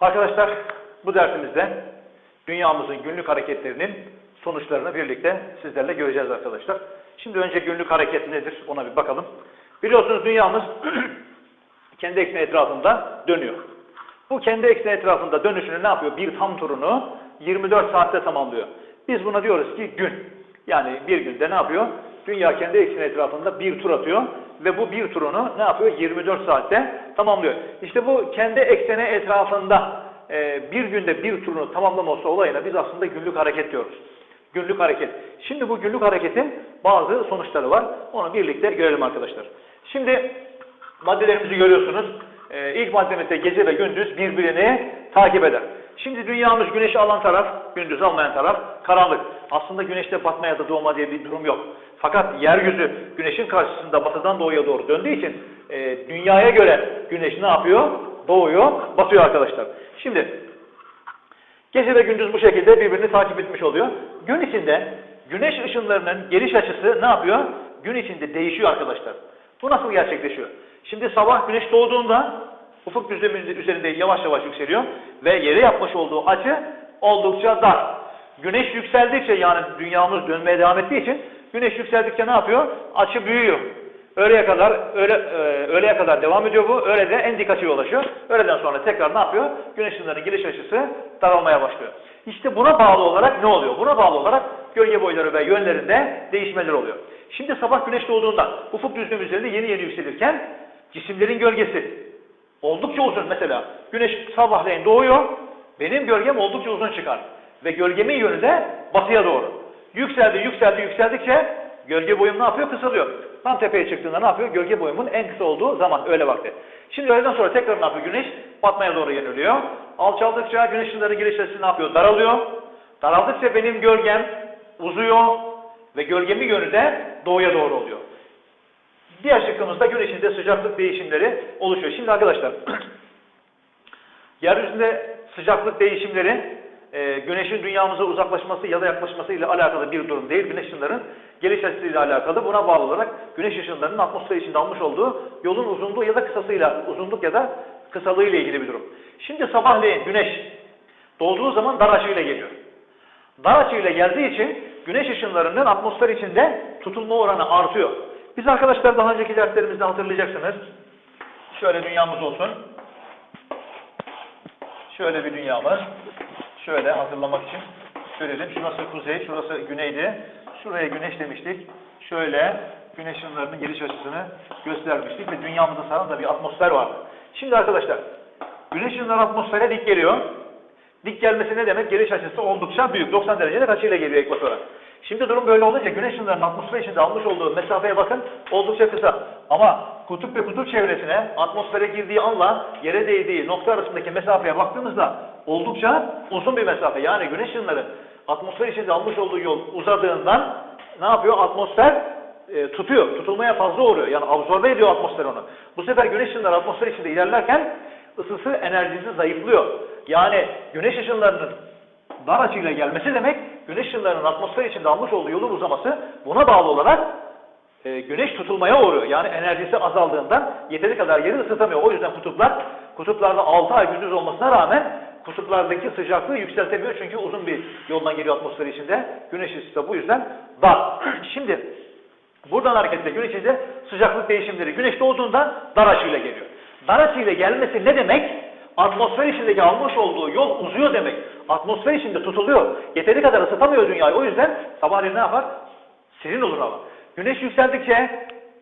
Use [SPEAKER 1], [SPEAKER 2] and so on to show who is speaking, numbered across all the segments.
[SPEAKER 1] Arkadaşlar bu dersimizde dünyamızın günlük hareketlerinin sonuçlarını birlikte sizlerle göreceğiz arkadaşlar. Şimdi önce günlük hareket nedir ona bir bakalım. Biliyorsunuz dünyamız kendi ekseni etrafında dönüyor. Bu kendi ekseni etrafında dönüşünü ne yapıyor? Bir tam turunu 24 saatte tamamlıyor. Biz buna diyoruz ki gün. Yani bir günde ne yapıyor? Dünya kendi ekseni etrafında bir tur atıyor ve bu bir turunu ne yapıyor? 24 saatte tamamlıyor. İşte bu kendi ekseni etrafında e, bir günde bir turunu tamamlaması olayına biz aslında günlük hareket diyoruz. Günlük hareket. Şimdi bu günlük hareketin bazı sonuçları var. Onu birlikte görelim arkadaşlar. Şimdi maddelerimizi görüyorsunuz. Ee, ilk maddemizde gece ve gündüz birbirini takip eder. Şimdi dünyamız güneşi alan taraf, gündüz almayan taraf karanlık. Aslında güneşte batma ya da doğma diye bir durum yok. Fakat yeryüzü güneşin karşısında batıdan doğuya doğru döndüğü için e, dünyaya göre güneş ne yapıyor? Doğuyor, batıyor arkadaşlar. Şimdi Gece ve gündüz bu şekilde birbirini takip etmiş oluyor. Gün içinde güneş ışınlarının geliş açısı ne yapıyor? Gün içinde değişiyor arkadaşlar. Bu nasıl gerçekleşiyor? Şimdi sabah güneş doğduğunda ufuk düzleminin üzerinde yavaş yavaş yükseliyor ve yere yapmış olduğu açı oldukça dar. Güneş yükseldikçe yani dünyamız dönmeye devam ettiği için güneş yükseldikçe ne yapıyor? Açı büyüyor. Öğleye kadar öğle, e, öğleye kadar devam ediyor bu. Öğlede en dik açıya ulaşıyor. Öğleden sonra tekrar ne yapıyor? Güneş ışınlarının geliş açısı daralmaya başlıyor. İşte buna bağlı olarak ne oluyor? Buna bağlı olarak gölge boyları ve yönlerinde değişmeler oluyor. Şimdi sabah güneş doğduğunda ufuk düzlüğü üzerinde yeni yeni yükselirken cisimlerin gölgesi oldukça uzun mesela. Güneş sabahleyin doğuyor. Benim gölgem oldukça uzun çıkar. Ve gölgemin yönü de batıya doğru. Yükseldi, yükseldi, yükseldikçe gölge boyum ne yapıyor? Kısalıyor. Tam tepeye çıktığında ne yapıyor? Gölge boyumun en kısa olduğu zaman öğle vakti. Şimdi öğleden sonra tekrar ne yapıyor? Güneş batmaya doğru yöneliyor. Alçaldıkça güneş ışınları giriş açısı ne yapıyor? Daralıyor. Daraldıkça benim gölgem uzuyor ve gölgemin yönü de doğuya doğru oluyor. Diğer şıkkımızda güneşin de sıcaklık değişimleri oluşuyor. Şimdi arkadaşlar yeryüzünde sıcaklık değişimleri e, güneşin dünyamıza uzaklaşması ya da yaklaşması ile alakalı bir durum değil. Güneş ışınlarının geliş açısıyla alakalı. Buna bağlı olarak güneş ışınlarının atmosfer içinde almış olduğu yolun uzunluğu ya da kısasıyla, uzunluk ya da kısalığı ile ilgili bir durum. Şimdi sabahleyin güneş doğduğu zaman dar açıyla geliyor. Dar açıyla geldiği için güneş ışınlarının atmosfer içinde tutulma oranı artıyor. Biz arkadaşlar daha önceki derslerimizde hatırlayacaksınız. Şöyle dünyamız olsun. Şöyle bir dünyamız. Şöyle hazırlamak için görelim. Şurası kuzey, şurası güneydi. Şuraya güneş demiştik. Şöyle güneş ışınlarının geliş açısını göstermiştik ve dünyamızın saran da bir atmosfer var. Şimdi arkadaşlar, güneş ışınları atmosfere dik geliyor. Dik gelmesi ne demek? Geliş açısı oldukça büyük. 90 derecelik açıyla geliyor ekvatora. Şimdi durum böyle olunca güneş ışınlarının atmosfer içinde almış olduğu mesafeye bakın oldukça kısa. Ama kutup ve kutup çevresine atmosfere girdiği anla yere değdiği nokta arasındaki mesafeye baktığımızda oldukça uzun bir mesafe. Yani güneş ışınları atmosfer içinde almış olduğu yol uzadığından ne yapıyor? Atmosfer e, tutuyor. Tutulmaya fazla uğruyor. Yani absorbe ediyor atmosfer onu. Bu sefer güneş ışınları atmosfer içinde ilerlerken ısısı enerjisi zayıflıyor. Yani güneş ışınlarının dar açıyla gelmesi demek güneş ışınlarının atmosfer içinde almış olduğu yolun uzaması buna bağlı olarak e, güneş tutulmaya uğruyor. Yani enerjisi azaldığından yeteri kadar yeri ısıtamıyor. O yüzden kutuplar kutuplarda 6 ay gündüz olmasına rağmen kutuplardaki sıcaklığı yükseltemiyor. Çünkü uzun bir yoldan geliyor atmosfer içinde. Güneş ısı da bu yüzden dar. Şimdi buradan hareketle gün içinde sıcaklık değişimleri. Güneş doğduğunda dar açıyla geliyor. Dar açıyla gelmesi ne demek? Atmosfer içindeki almış olduğu yol uzuyor demek. Atmosfer içinde tutuluyor. Yeteri kadar ısıtamıyor dünyayı. O yüzden sabahleyin ne yapar? Serin olur hava. Güneş yükseldikçe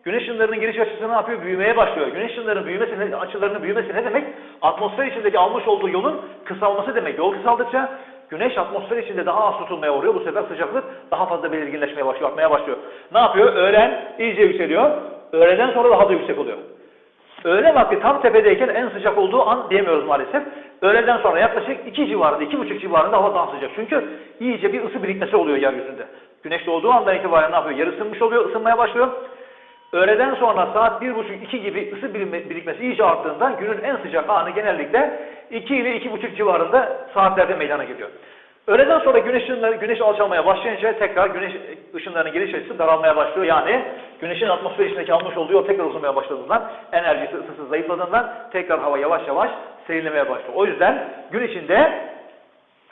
[SPEAKER 1] güneş ışınlarının giriş açısı ne yapıyor? Büyümeye başlıyor. Güneş ışınlarının büyümesi, açılarının büyümesi ne demek? Atmosfer içindeki almış olduğu yolun kısalması demek. Yol kısaldıkça güneş atmosfer içinde daha az tutulmaya uğruyor. Bu sefer sıcaklık daha fazla belirginleşmeye başlıyor, artmaya başlıyor. Ne yapıyor? Öğlen iyice yükseliyor. Öğleden sonra daha da yüksek oluyor. Öğle vakti tam tepedeyken en sıcak olduğu an diyemiyoruz maalesef. Öğleden sonra yaklaşık 2 civarında, 2,5 civarında hava daha sıcak. Çünkü iyice bir ısı birikmesi oluyor yeryüzünde. Güneş doğduğu andan itibaren ne yapıyor? Yer ısınmış oluyor, ısınmaya başlıyor. Öğleden sonra saat 1,5-2 gibi ısı birikmesi iyice arttığından günün en sıcak anı genellikle 2 ile 2,5 civarında saatlerde meydana geliyor. Öğleden sonra güneş ışınları, güneş alçalmaya başlayınca tekrar güneş ışınlarının geliş açısı daralmaya başlıyor. Yani güneşin atmosfer içindeki almış olduğu yol tekrar uzamaya başladığından, enerjisi, ısısı zayıfladığından tekrar hava yavaş yavaş serinlemeye başlıyor. O yüzden gün içinde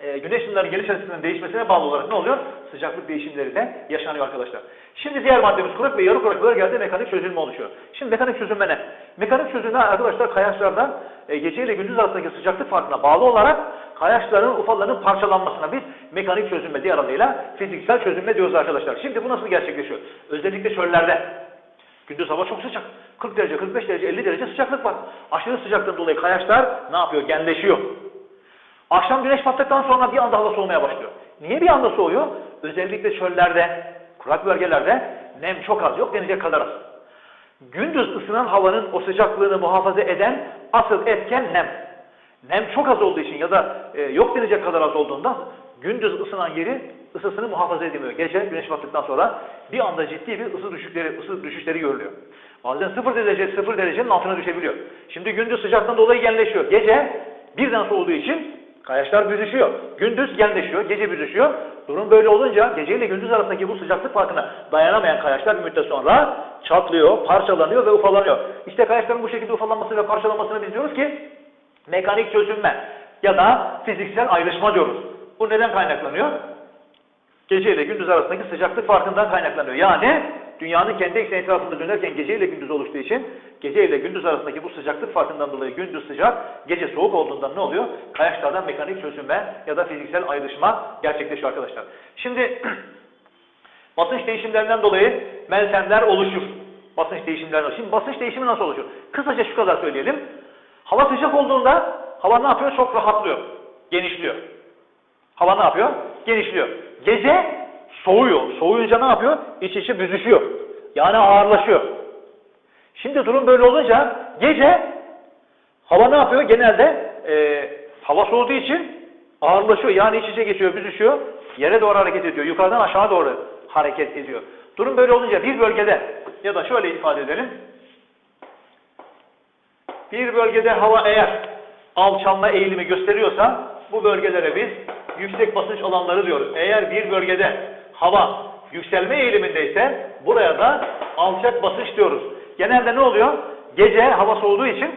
[SPEAKER 1] e, güneş ışınlarının geliş açısının değişmesine bağlı olarak ne oluyor? Sıcaklık değişimleri de yaşanıyor arkadaşlar. Şimdi diğer maddemiz kurak ve yarı kuraklığa geldi mekanik çözülme oluşuyor. Şimdi mekanik çözülme ne? Mekanik çözülme arkadaşlar kayaçlardan e, gece ile gündüz arasındaki sıcaklık farkına bağlı olarak kayaçların ufalarının parçalanmasına biz mekanik çözülme diğer adıyla fiziksel çözülme diyoruz arkadaşlar. Şimdi bu nasıl gerçekleşiyor? Özellikle çöllerde. Gündüz hava çok sıcak. 40 derece, 45 derece, 50 derece sıcaklık var. Aşırı sıcaklığın dolayı kayaçlar ne yapıyor? Genleşiyor. Akşam güneş battıktan sonra bir anda hava soğumaya başlıyor. Niye bir anda soğuyor? Özellikle çöllerde, kurak bölgelerde nem çok az yok denecek kadar az. Gündüz ısınan havanın o sıcaklığını muhafaza eden asıl etken nem. Nem çok az olduğu için ya da e, yok denecek kadar az olduğundan gündüz ısınan yeri ısısını muhafaza edemiyor. Gece güneş battıktan sonra bir anda ciddi bir ısı düşükleri, ısı düşüşleri görülüyor. Bazen 0 derece, 0 derecenin altına düşebiliyor. Şimdi gündüz sıcaktan dolayı genleşiyor. Gece birden soğuduğu için Kayaçlar büzüşüyor. Gündüz genleşiyor, gece büzüşüyor. Durum böyle olunca gece ile gündüz arasındaki bu sıcaklık farkına dayanamayan kayaçlar bir müddet sonra çatlıyor, parçalanıyor ve ufalanıyor. İşte kayaçların bu şekilde ufalanması ve parçalanmasını biz diyoruz ki mekanik çözünme ya da fiziksel ayrışma diyoruz. Bu neden kaynaklanıyor? Gece ile gündüz arasındaki sıcaklık farkından kaynaklanıyor. Yani dünyanın kendi ekseni etrafında dönerken gece ile gündüz oluştuğu için gece ile gündüz arasındaki bu sıcaklık farkından dolayı gündüz sıcak, gece soğuk olduğundan ne oluyor? Kayaçlardan mekanik çözünme ya da fiziksel ayrışma gerçekleşiyor arkadaşlar. Şimdi basınç değişimlerinden dolayı meltemler oluşur. Basınç değişimlerinden Şimdi basınç değişimi nasıl oluşur? Kısaca şu kadar söyleyelim. Hava sıcak olduğunda hava ne yapıyor? Çok rahatlıyor, genişliyor. Hava ne yapıyor? Genişliyor. Gece soğuyor. Soğuyunca ne yapıyor? İç içe büzüşüyor. Yani ağırlaşıyor. Şimdi durum böyle olunca gece hava ne yapıyor? Genelde e, hava soğuduğu için ağırlaşıyor. Yani iç içe geçiyor, büzüşüyor. Yere doğru hareket ediyor. Yukarıdan aşağı doğru hareket ediyor. Durum böyle olunca bir bölgede ya da şöyle ifade edelim. Bir bölgede hava eğer alçalma eğilimi gösteriyorsa bu bölgelere biz yüksek basınç alanları diyoruz. Eğer bir bölgede hava yükselme eğilimindeyse buraya da alçak basınç diyoruz. Genelde ne oluyor? Gece hava soğuduğu için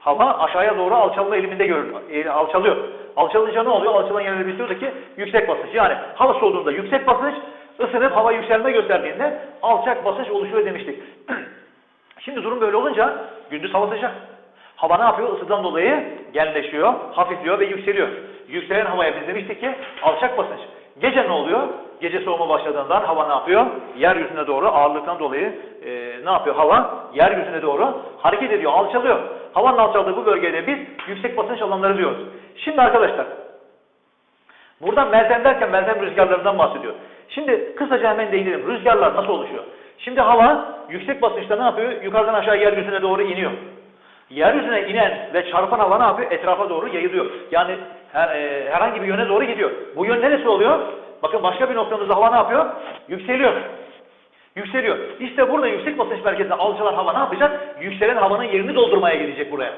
[SPEAKER 1] hava aşağıya doğru alçalma eğiliminde görülüyor. E, alçalıyor. Alçalınca ne oluyor? Alçalan yerlerde biz diyoruz ki yüksek basınç. Yani hava soğuduğunda yüksek basınç, ısınıp hava yükselme gösterdiğinde alçak basınç oluşuyor demiştik. Şimdi durum böyle olunca gündüz hava sıcak. Hava ne yapıyor? Isıdan dolayı genleşiyor, hafifliyor ve yükseliyor. Yükselen havaya biz demiştik ki alçak basınç. Gece ne oluyor? Gece soğuma başladığından hava ne yapıyor? Yeryüzüne doğru ağırlıktan dolayı e, ne yapıyor? Hava yeryüzüne doğru hareket ediyor, alçalıyor. Havanın alçaldığı bu bölgede biz yüksek basınç alanları diyoruz. Şimdi arkadaşlar, buradan meltem derken meltem rüzgarlarından bahsediyor. Şimdi kısaca hemen değinelim. Rüzgarlar nasıl oluşuyor? Şimdi hava yüksek basınçta ne yapıyor? Yukarıdan aşağı yeryüzüne doğru iniyor. Yeryüzüne inen ve çarpan hava ne yapıyor? Etrafa doğru yayılıyor. Yani her, e, herhangi bir yöne doğru gidiyor. Bu yön neresi oluyor? Bakın başka bir noktamızda hava ne yapıyor? Yükseliyor. Yükseliyor. İşte burada yüksek basınç merkezinde alçalan hava ne yapacak? Yükselen havanın yerini doldurmaya gelecek buraya.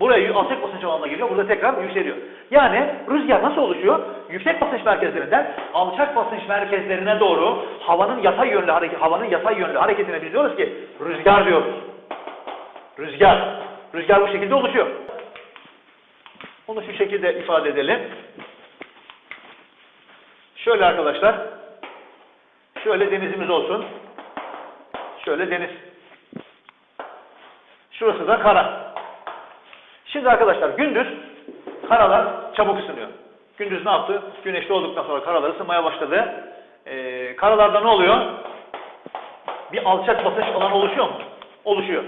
[SPEAKER 1] Buraya alçak basınç alanına geliyor. Burada tekrar yükseliyor. Yani rüzgar nasıl oluşuyor? Yüksek basınç merkezlerinden alçak basınç merkezlerine doğru havanın yatay yönlü hareket havanın yatay yönlü hareketine biz diyoruz ki rüzgar diyoruz. Rüzgar. Rüzgar bu şekilde oluşuyor. Onu şu şekilde ifade edelim. Şöyle arkadaşlar. Şöyle denizimiz olsun. Şöyle deniz. Şurası da kara. Şimdi arkadaşlar gündüz karalar çabuk ısınıyor. Gündüz ne yaptı? Güneşli olduktan sonra karalar ısınmaya başladı. Ee, karalarda ne oluyor? Bir alçak basınç alanı oluşuyor mu? Oluşuyor.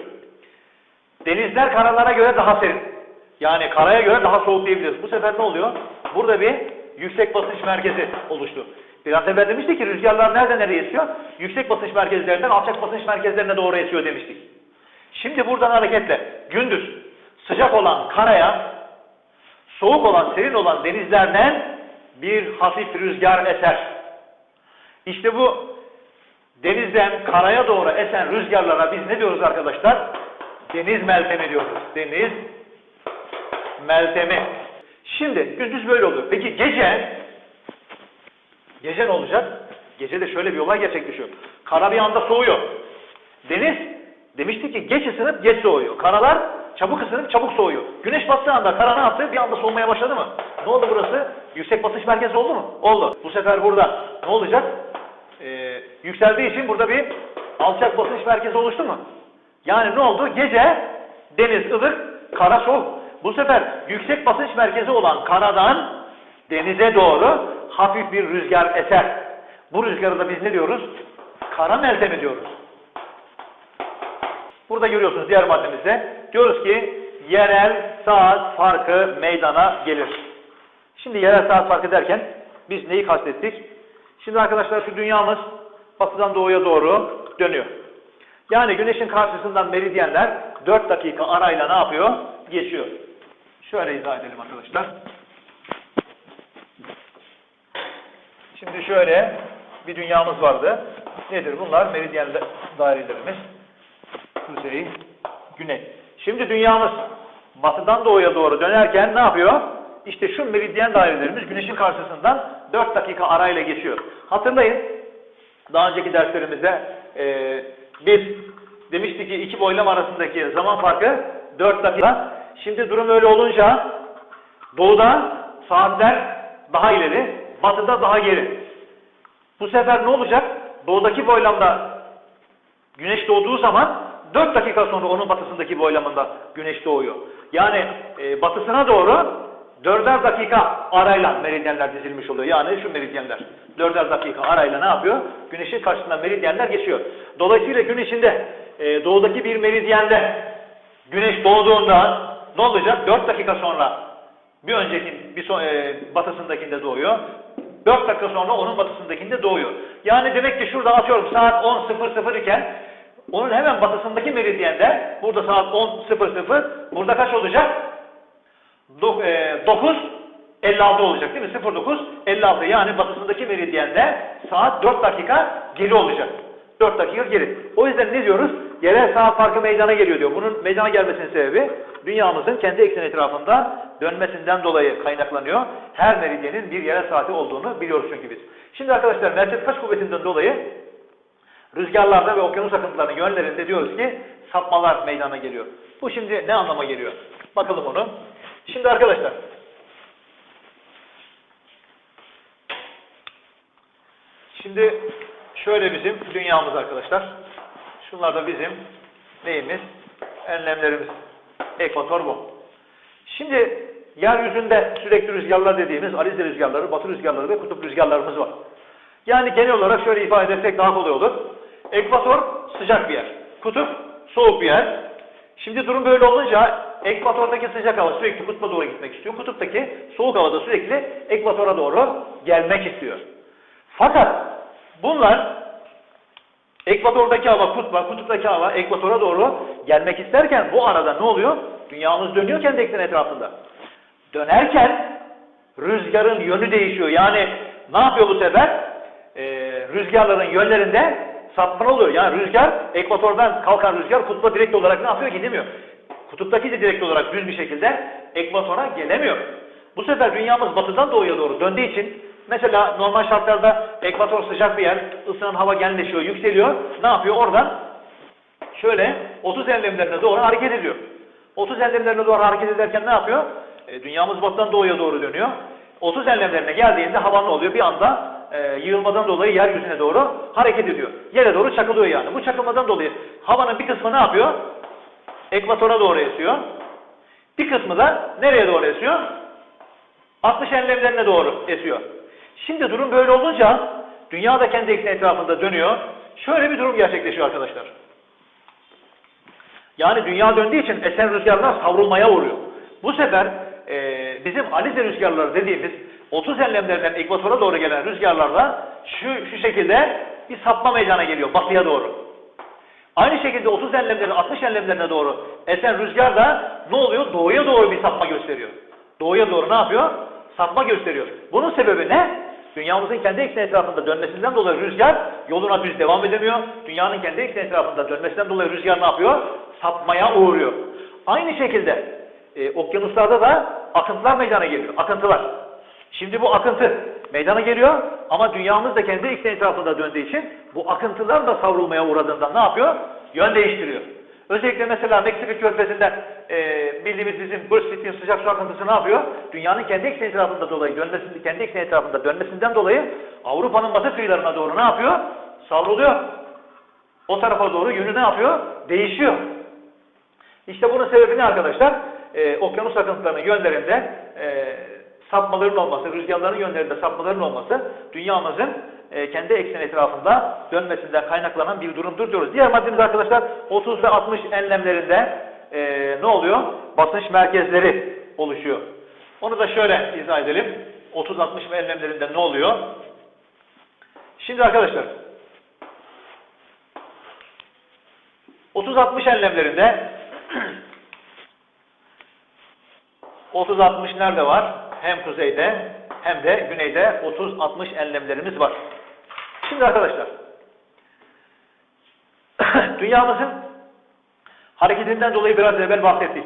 [SPEAKER 1] Denizler karalara göre daha serin. Yani karaya göre daha soğuk diyebiliriz. Bu sefer ne oluyor? Burada bir yüksek basınç merkezi oluştu. Biraz evvel demiştik ki rüzgarlar nereden nereye esiyor? Yüksek basınç merkezlerinden alçak basınç merkezlerine doğru esiyor demiştik. Şimdi buradan hareketle gündüz sıcak olan karaya, soğuk olan, serin olan denizlerden bir hafif rüzgar eser. İşte bu denizden karaya doğru esen rüzgarlara biz ne diyoruz arkadaşlar? Deniz meltemi diyoruz. Deniz meltemi. Şimdi gündüz böyle oluyor. Peki gece Gece ne olacak? Gece de şöyle bir olay gerçekleşiyor. Kara bir anda soğuyor. Deniz demişti ki geç ısınıp geç soğuyor. Karalar çabuk ısınıp çabuk soğuyor. Güneş battığı anda kara ne yaptı? Bir anda soğumaya başladı mı? Ne oldu burası? Yüksek basınç merkezi oldu mu? Oldu. Bu sefer burada ne olacak? Ee, yükseldiği için burada bir alçak basınç merkezi oluştu mu? Yani ne oldu? Gece deniz ılık, kara soğuk. Bu sefer yüksek basınç merkezi olan karadan denize doğru hafif bir rüzgar eser. Bu rüzgarı da biz ne diyoruz? Kara meltemi diyoruz. Burada görüyorsunuz diğer maddemizde. Diyoruz ki yerel saat farkı meydana gelir. Şimdi yerel saat farkı derken biz neyi kastettik? Şimdi arkadaşlar şu dünyamız batıdan doğuya doğru dönüyor. Yani güneşin karşısından meridyenler 4 dakika arayla ne yapıyor? Geçiyor. Şöyle izah edelim arkadaşlar. Şimdi şöyle bir dünyamız vardı. Nedir bunlar? Meridyen dairelerimiz. Kuzey, güney. Şimdi dünyamız batıdan doğuya doğru dönerken ne yapıyor? İşte şu meridyen dairelerimiz güneşin karşısından 4 dakika arayla geçiyor. Hatırlayın, daha önceki derslerimizde e, biz demiştik ki iki boylam arasındaki zaman farkı 4 dakika. Şimdi durum öyle olunca doğuda saatler daha ileri, batıda daha geri. Bu sefer ne olacak? Doğudaki boylamda güneş doğduğu zaman 4 dakika sonra onun batısındaki boylamında güneş doğuyor. Yani e, batısına doğru 4'er dakika arayla meridyenler dizilmiş oluyor. Yani şu meridyenler. 4'er dakika arayla ne yapıyor? Güneşin karşısından meridyenler geçiyor. Dolayısıyla gün içinde e, doğudaki bir meridyende güneş doğduğunda ne olacak? 4 dakika sonra bir önceki bir son, e, batısındakinde doğuyor. 4 dakika sonra onun batısındakinde doğuyor. Yani demek ki şurada atıyorum saat 10.00 iken onun hemen batısındaki meridyende burada saat 10.00 burada kaç olacak? Do, e, 9 56 olacak değil mi? 09 56 yani batısındaki meridyende saat 4 dakika geri olacak. 4 dakika geri. O yüzden ne diyoruz? Yerel saat farkı meydana geliyor diyor. Bunun meydana gelmesinin sebebi dünyamızın kendi ekseni etrafında dönmesinden dolayı kaynaklanıyor. Her meridyenin bir yerel saati olduğunu biliyoruz çünkü biz. Şimdi arkadaşlar merkez kaç kuvvetinden dolayı rüzgarlarda ve okyanus akıntılarının yönlerinde diyoruz ki sapmalar meydana geliyor. Bu şimdi ne anlama geliyor? Bakalım onu. Şimdi arkadaşlar Şimdi şöyle bizim dünyamız arkadaşlar. Şunlar da bizim neyimiz? Enlemlerimiz. Ekvator bu. Şimdi yeryüzünde sürekli rüzgarlar dediğimiz Alize rüzgarları, batı rüzgarları ve kutup rüzgarlarımız var. Yani genel olarak şöyle ifade etsek daha kolay olur. Ekvator sıcak bir yer. Kutup soğuk bir yer. Şimdi durum böyle olunca ekvatordaki sıcak hava sürekli kutba doğru gitmek istiyor. Kutuptaki soğuk hava da sürekli ekvatora doğru gelmek istiyor. Fakat bunlar ekvatordaki hava kutba, kutuptaki hava ekvatora doğru gelmek isterken bu arada ne oluyor? Dünyamız dönüyor kendi etrafında. Dönerken rüzgarın yönü değişiyor. Yani ne yapıyor bu sefer? Ee, rüzgarların yönlerinde sapma oluyor. Yani rüzgar ekvatordan kalkan rüzgar kutba direkt olarak ne yapıyor? Gidemiyor. Kutuptaki de direkt olarak düz bir şekilde ekvatora gelemiyor. Bu sefer dünyamız batıdan doğuya doğru döndüğü için mesela normal şartlarda ekvator sıcak bir yer, ısınan hava genleşiyor, yükseliyor. Ne yapıyor? Oradan şöyle 30 enlemlerine doğru hareket ediyor. 30 enlemlerine doğru hareket ederken ne yapıyor? E, dünyamız batıdan doğuya doğru dönüyor. 30 enlemlerine geldiğinde hava ne oluyor? Bir anda e, yığılmadan dolayı yeryüzüne doğru hareket ediyor. Yere doğru çakılıyor yani. Bu çakılmadan dolayı havanın bir kısmı ne yapıyor? Ekvatora doğru esiyor. Bir kısmı da nereye doğru esiyor? 60 enlemlerine doğru esiyor. Şimdi durum böyle olunca dünya da kendi ekseni etrafında dönüyor. Şöyle bir durum gerçekleşiyor arkadaşlar. Yani dünya döndüğü için esen rüzgarlar savrulmaya uğruyor. Bu sefer e, bizim Alize rüzgarları dediğimiz 30 enlemlerden ekvatora doğru gelen rüzgarlarla şu, şu şekilde bir sapma meydana geliyor batıya doğru. Aynı şekilde 30 enlemlerine 60 enlemlerine doğru esen rüzgar da ne oluyor? Doğuya doğru bir sapma gösteriyor. Doğuya doğru ne yapıyor? Sapma gösteriyor. Bunun sebebi ne? Dünyamızın kendi ekseni etrafında dönmesinden dolayı rüzgar yoluna düz devam edemiyor. Dünyanın kendi ekseni etrafında dönmesinden dolayı rüzgar ne yapıyor? Sapmaya uğruyor. Aynı şekilde e, okyanuslarda da akıntılar meydana geliyor. Akıntılar. Şimdi bu akıntı meydana geliyor Ama dünyamız da kendi ekseni etrafında döndüğü için bu akıntılar da savrulmaya uğradığında ne yapıyor? Yön değiştiriyor. Özellikle mesela Meksika körfezinden e, bildiğimiz bizim Gulf Stream sıcak su akıntısı ne yapıyor? Dünyanın kendi ekseni etrafında dolayı dönmesini, kendi ekseni etrafında dönmesinden dolayı Avrupa'nın batı kıyılarına doğru ne yapıyor? Savruluyor. O tarafa doğru yönü ne yapıyor? Değişiyor. İşte bunun sebebi ne arkadaşlar? Ee, okyanus akıntılarının yönlerinde e, sapmaların olması, rüzgarların yönlerinde sapmaların olması dünyamızın e, kendi ekseni etrafında dönmesinden kaynaklanan bir durumdur diyoruz. Diğer maddemiz arkadaşlar 30 ve 60 enlemlerinde e, ne oluyor? Basınç merkezleri oluşuyor. Onu da şöyle izah edelim. 30-60 ve enlemlerinde ne oluyor? Şimdi arkadaşlar 30-60 enlemlerinde 30-60 nerede var? Hem kuzeyde hem de güneyde 30-60 enlemlerimiz var. Şimdi arkadaşlar dünyamızın hareketinden dolayı biraz evvel bahsettik.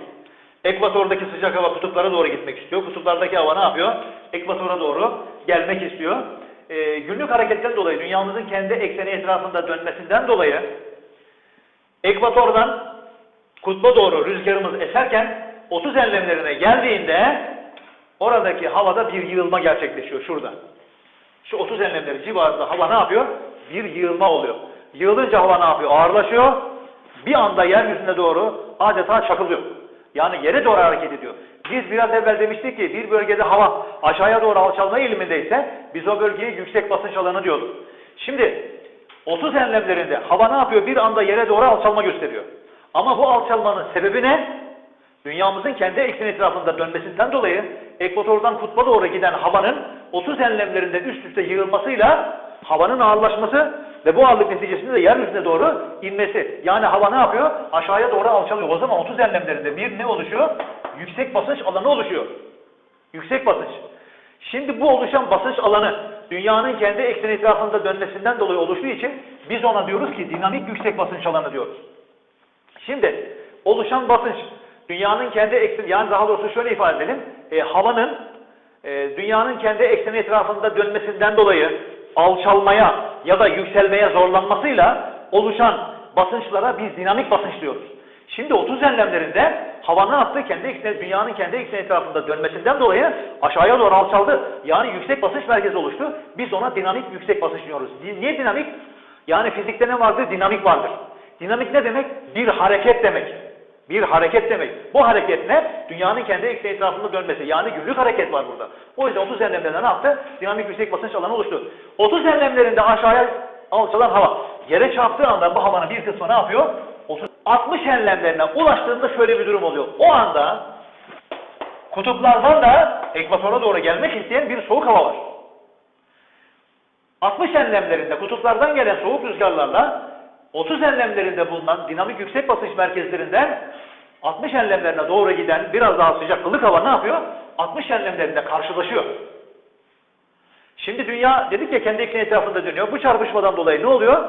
[SPEAKER 1] Ekvatordaki sıcak hava kutuplara doğru gitmek istiyor. Kutuplardaki hava ne yapıyor? Ekvatora doğru gelmek istiyor. Ee, günlük hareketten dolayı dünyamızın kendi ekseni etrafında dönmesinden dolayı ekvatordan kutba doğru rüzgarımız eserken 30 enlemlerine geldiğinde oradaki havada bir yığılma gerçekleşiyor şurada. Şu 30 enlemleri civarında hava ne yapıyor? Bir yığılma oluyor. Yığılınca hava ne yapıyor? Ağırlaşıyor. Bir anda yeryüzüne doğru adeta çakılıyor. Yani yere doğru hareket ediyor. Biz biraz evvel demiştik ki bir bölgede hava aşağıya doğru alçalma eğilimindeyse biz o bölgeyi yüksek basınç alanı diyorduk. Şimdi 30 enlemlerinde hava ne yapıyor? Bir anda yere doğru alçalma gösteriyor. Ama bu alçalmanın sebebi ne? Dünyamızın kendi ekseni etrafında dönmesinden dolayı ekvatordan kutba doğru giden havanın 30 enlemlerinde üst üste yığılmasıyla havanın ağırlaşması ve bu ağırlık neticesinde de yeryüzüne doğru inmesi. Yani hava ne yapıyor? Aşağıya doğru alçalıyor. O zaman 30 enlemlerinde bir ne oluşuyor? Yüksek basınç alanı oluşuyor. Yüksek basınç. Şimdi bu oluşan basınç alanı dünyanın kendi ekseni etrafında dönmesinden dolayı oluştuğu için biz ona diyoruz ki dinamik yüksek basınç alanı diyoruz. Şimdi oluşan basınç dünyanın kendi ekseni yani daha doğrusu şöyle ifade edelim. E, havanın e, dünyanın kendi ekseni etrafında dönmesinden dolayı alçalmaya ya da yükselmeye zorlanmasıyla oluşan basınçlara biz dinamik basınç diyoruz. Şimdi 30 enlemlerinde hava ne yaptı? Kendi ekseni, dünyanın kendi ekseni etrafında dönmesinden dolayı aşağıya doğru alçaldı. Yani yüksek basınç merkezi oluştu. Biz ona dinamik yüksek basınç diyoruz. Niye dinamik? Yani fizikte ne vardır? Dinamik vardır. Dinamik ne demek? Bir hareket demek. Bir hareket demek. Bu hareket ne? Dünyanın kendi ekseni etrafında dönmesi. Yani günlük hareket var burada. O yüzden 30 enlemlerinde ne yaptı? Dinamik yüksek basınç alanı oluştu. 30 enlemlerinde aşağıya alçalan hava. Yere çarptığı anda bu havanın bir kısmı ne yapıyor? 30, 60 enlemlerine ulaştığında şöyle bir durum oluyor. O anda kutuplardan da ekvatora doğru gelmek isteyen bir soğuk hava var. 60 enlemlerinde kutuplardan gelen soğuk rüzgarlarla 30 enlemlerinde bulunan dinamik yüksek basınç merkezlerinden 60 enlemlerine doğru giden biraz daha sıcak ılık hava ne yapıyor? 60 enlemlerinde karşılaşıyor. Şimdi dünya dedik ya kendi ekseni etrafında dönüyor. Bu çarpışmadan dolayı ne oluyor?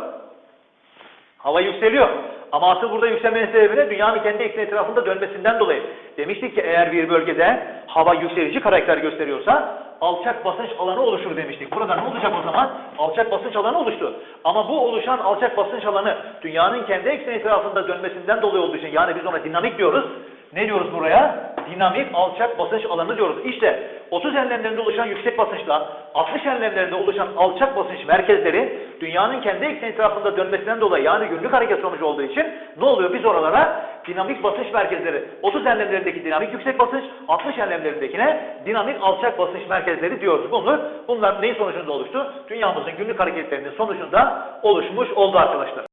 [SPEAKER 1] Hava yükseliyor. Ama asıl burada yükselmenin sebebi ne? Dünyanın kendi ekseni etrafında dönmesinden dolayı. Demiştik ki eğer bir bölgede hava yükselici karakter gösteriyorsa alçak basınç alanı oluşur demiştik. Burada ne olacak o zaman? Alçak basınç alanı oluştu. Ama bu oluşan alçak basınç alanı dünyanın kendi ekseni etrafında dönmesinden dolayı olduğu için yani biz ona dinamik diyoruz. Ne diyoruz buraya? Dinamik alçak basınç alanı diyoruz. İşte 30 enlemlerinde oluşan yüksek basınçla 60 enlemlerinde oluşan alçak basınç merkezleri dünyanın kendi ekseni etrafında dönmesinden dolayı yani günlük hareket sonucu olduğu için ne oluyor? Biz oralara dinamik basınç merkezleri 30 enlemlerindeki dinamik yüksek basınç 60 enlemlerindekine dinamik alçak basınç merkezleri diyoruz. Bunlar, bunlar neyin sonucunda oluştu? Dünyamızın günlük hareketlerinin sonucunda oluşmuş oldu arkadaşlar.